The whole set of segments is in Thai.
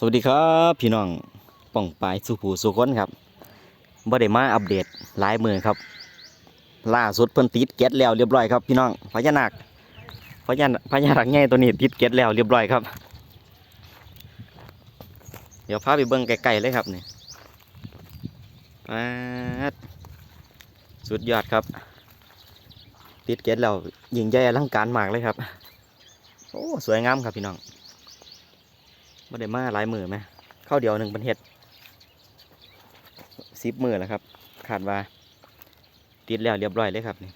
สวัสดีครับพี่น้องป่องปายสุผูสุคนครับบ่ได้มาอัปเดตหลายมือครับ ล่าสุดเพิ่นติดเก็ตแล้วเรียบร้อยครับพี่น้องพญานาคพญาพญานาคใหญ่ตัวนี้ติดเก็ตแล้วเรียบร้อยครับ เดี๋ยวพาไปเบิ่งไกลๆเลยครับนี่มาดสุดยอดครับ ติดเก็ตแล้วยิ่งใหญ่อลังการมากเลยครับ โอ้สวยงามครับพี่น้อง บ่ได้มาหลายมือไหมข้าวเดียวหนึ่งเป็นเห็ดสิบมือแล้วครับ ขาดว่า ติดแล้วเรียบร้อยเลยครับนี่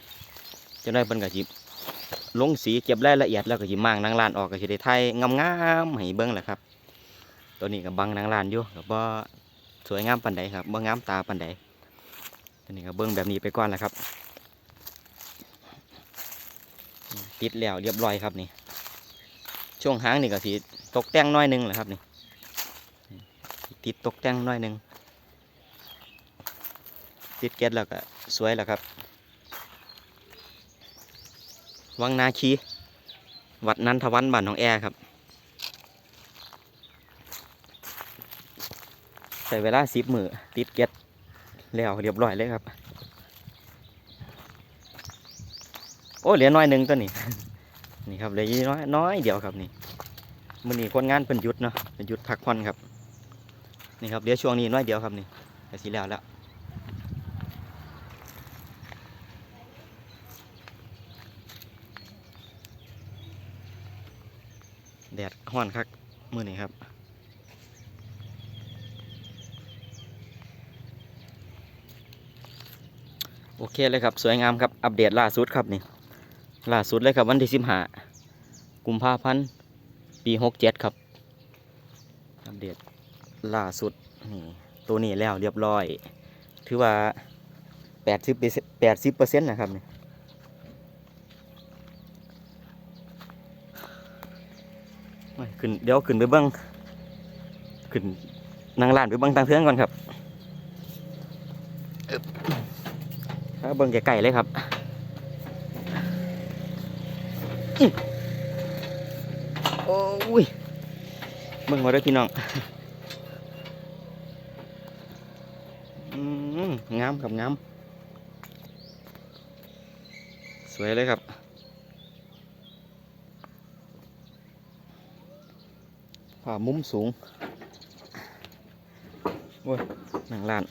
จะได้เป็นกระจิบลงสีเก็บรายละเอียดแล้วก็จิมางนางลานออกก็จะได้ไทยงามๆให้เบิ้งแหละครับ ตัวนี้กับบังนางลานอยู่กับบ่าสวยงามปันใดครับบ่งามตาปันใดตัวนี้ก็เบิ้งแบบนี้ไปก่อนแหละครับ ติดแล้วเรียบร้อยครับนี่ช่วงหางนี่ก็สี ตกแต่งน้อยหนึงแหละครับนี่ติดตกแต่งน้อยหนึงติดแก๊สแล้วก็สวยแล้วครับ วังนาคีวัดนันทวันบ้านหนองแอครับใส่เวลาสิบมือติดแก๊สแล้วเรียบร้อยเลยครับ โอ้เหลือน้อยหนึ่งตัวนี้ นี่ครับเหลยน้อยน้อยเดียวครับนี่ มื้อนี้คนงานเป็นหยุดเนาะเป็นหยุดพักผ่อนครับ นี่ครับเดี๋ยวช่วงนี้น้อยเดียวครับนี่ก็สิแล้วแล้วแดดห้อนคักมื้อนี้ครับโอเคเลยครับ สวยงามครับ อัปเดตล่าสุดครับนี่ล่าสุดเลยครับวันที่สิบห้ากุมภาพันธ์ ปีหกเจ็ดครับอัปเดตล่าสุดนี่ตัวนี้แล้วเรียบร้อย ถือว่าแปดสิบแปดสิบเปอร์เซ็นต์นะครับนี่ขึ้นเดี๋ยวขึ้นไปเบิ้งขึ้นนางลานไปเบิ้งทางเทืองก่อนครับบถ้าเบิ้งไกลๆเลยครับ อ้ยเบิ่งมาเด้วยพี่น้องอืมงามครับงามสวยเลยครับ ผ่ามุมสูงโอ้ยนั่งลาน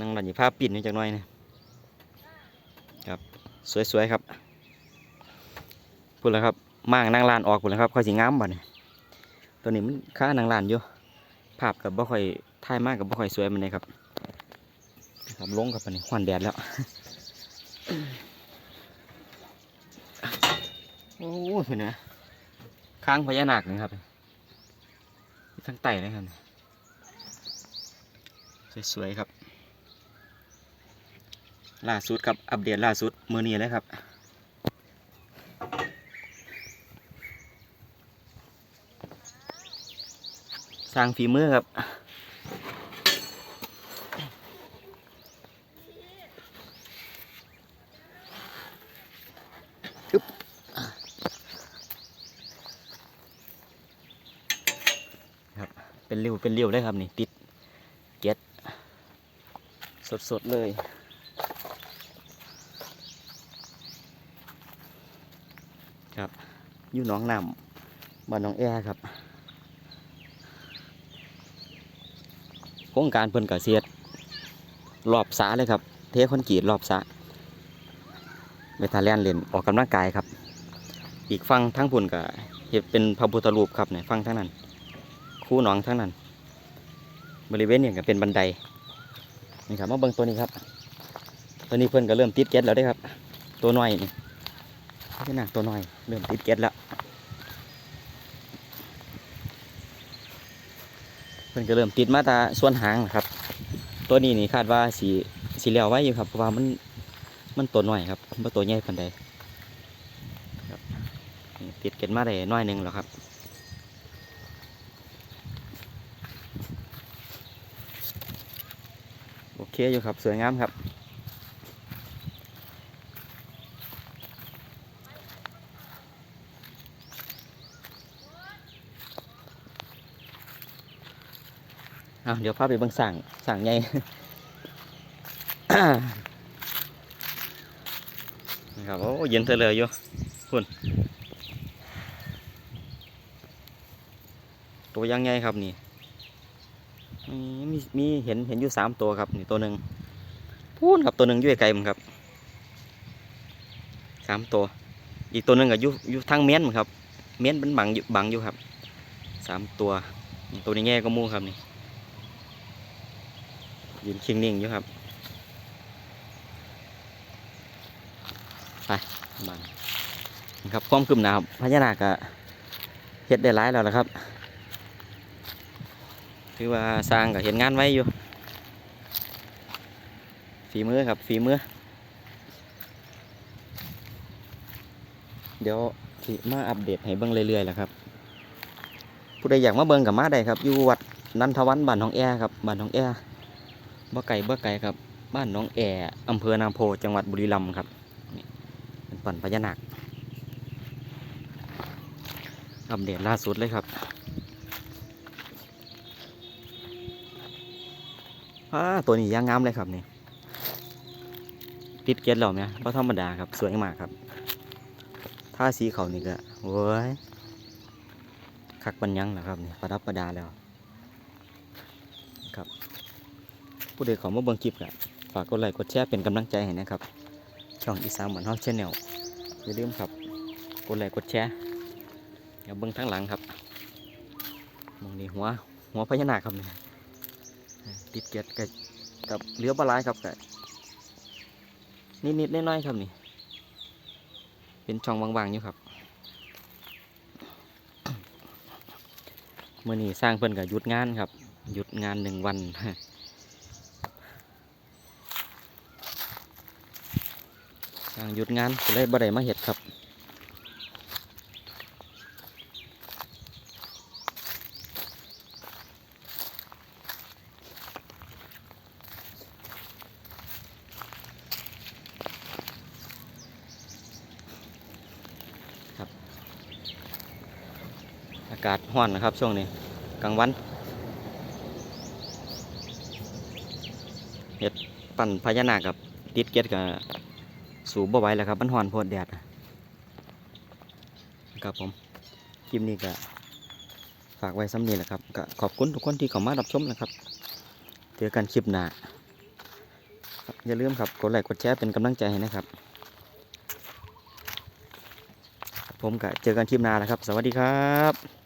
นั่งลานอยู่ผ้าปิ่นนี่จักหน่อยนี่ครับ สวยๆครับพูดแล้วครับ ม่างนางลานออกพูดแล้วครับค่อยสิงามบ่เนี่ยตัวนี้มันค่านางลานอยู่ภาพกับบ่ค่อยถ่ายมากกับบ่ค่อยสวยมันเลยครับครับลงกับอันนี้ควันแดดแล้วโอ้ยเห็นไหมค้างพญานาคนะครับทั้งไต่เลยครับสวยๆครับล่าสุดครับอัปเดตล่าสุดมือนี้เลยครับ สร้างฝีมือครับครับ เป็นริ้วเป็นริ้วเลยครับนี่ ติดเก็ตสดๆเลยครับอยู่หนองน้ำบ้านหนองแอครับ โครงการเพิ่นกเสียดรอบสาเลยครับ เทคอนกรีตรอบสาเมทาเลียนเล่นออกกำลังกายครับ อีกฝั่งทั้งพุ่นก็เห็ดเป็นพระพุทธรูปครับเนี่ยฝั่งทั้งนั้น คู่หนองทั้งนั้น บริเวณเนี่ยก็เป็นบันไดนี่ครับมาเบิ่งตัวนี้ครับ ตัวนี้เพิ่อนก็เริ่มติดเก็ตแล้วได้ครับ ตัวน้อยนี่นี่นะตัวน้อยเริ่มติดเก็ตแล้ว มันก็เริ่มติดมาตาส่วนหางนะครับ ตัวนี้นี่คาดว่าสีสีเหลวไว้อยู่ครับเพราะว่ามันมันตัวน้อยครับมันตัวใหญ่ปานใดครับติดเก็ดมาได้น้อยหนึ่งแล้วครับโอเคอยู่ครับสวยงามครับ เอาเดี๋ยวพาไปบิ่งสั่งสั่งใหญ่นะครับโอ้เย็นเถอะเลยอยู่คุณตัวยังไงครับนี่มีมีเห็นเห็นอยู่สามตัวครับนี่ตัวหนึ่งพูนครับตัวหนึ่งอยู่ไกลมันครับสามตัว อีกตัวหนึ่งก็อยู่อยู่ทางเมียนมันครับ เมียนเป็นบังยู่บังอยู่ครับสามตัว ตัวนี้แง่ก็มูครับนี่ ยืนคิงนิ่งอยู่ครับ ไปบันครับความกึมหนาวพญานาคก็เฮ็ดได้หลายแล้วล่ะครับ ถือว่าสร้างก็เห็นงานไว้อยู่ ฝีมือครับฝีมือ เดี๋ยวสิมาอัปเดตให้เบิ่งเรื่อยๆแหละครับ ผู้ใดอยากมาเบิ่งกับมาได้ครับ อยู่วัดนันทวันบ้านหนองแอครับบ้านหนองแอ บ่ไก่บ่ไก่ครับ บ้านหนองแออำเภอนาโพจังหวัดบุรีรัมย์ครับเป็นปั่นพญานาคอัปเดตล่าสุดเลยครับอ่าตัวนี้ย่างงามเลยครับนี่ติดเกล็ดแล้วเนี่ยเพราะธรรมดาครับสวยมากครับถ้าสีเขานี่ก็โว้ยคักปัญญังแหละครับนี่ประดับประดาแล้วครับ ผู้ใดขอมาเบิ่งคลิปก็ฝากกดไลค์กดแชร์เป็นกำลังใจให้นะครับ ช่องอีสานเหมือนฮอกชแนลอย่าลืมครับกดไลค์กดแชร์อย่าเบิ่งทั้งหลังครับมองนี่หัวหัวพญานาคครับนี่ติดเกียรกับกับเหลือปลาไหลายครับกับนิดๆน้อยๆครับนี่ เป็นช่องว่างๆอยู่ครับเมื่อนี้สร้างเพิ่นกับหยุดงานครับ หยุดงานหนึ่งวัน สร้างหยุดงานก็เลยบ่ได้มาเห็ดครับอากาศร้อนนะครับช่วงนี้กลางวันเห็ดปั่นพญานาคกับติดเกล็ดกับ สูบบ่ไหวแล้วครับมันร้อนโพดแดดครับผมคลิปนี้ก็ฝากไว้ซ้ำนี้แหละครับก็ขอบคุณทุกคนที่เข้ามารับชมนะครับเจอกันคลิปหน้าอย่าลืมครับกดไลค์กดแชร์เป็นกำลังใจให้นะครับ ผมก็เจอกันคลิปหน้าแล้วครับ สวัสดีครับ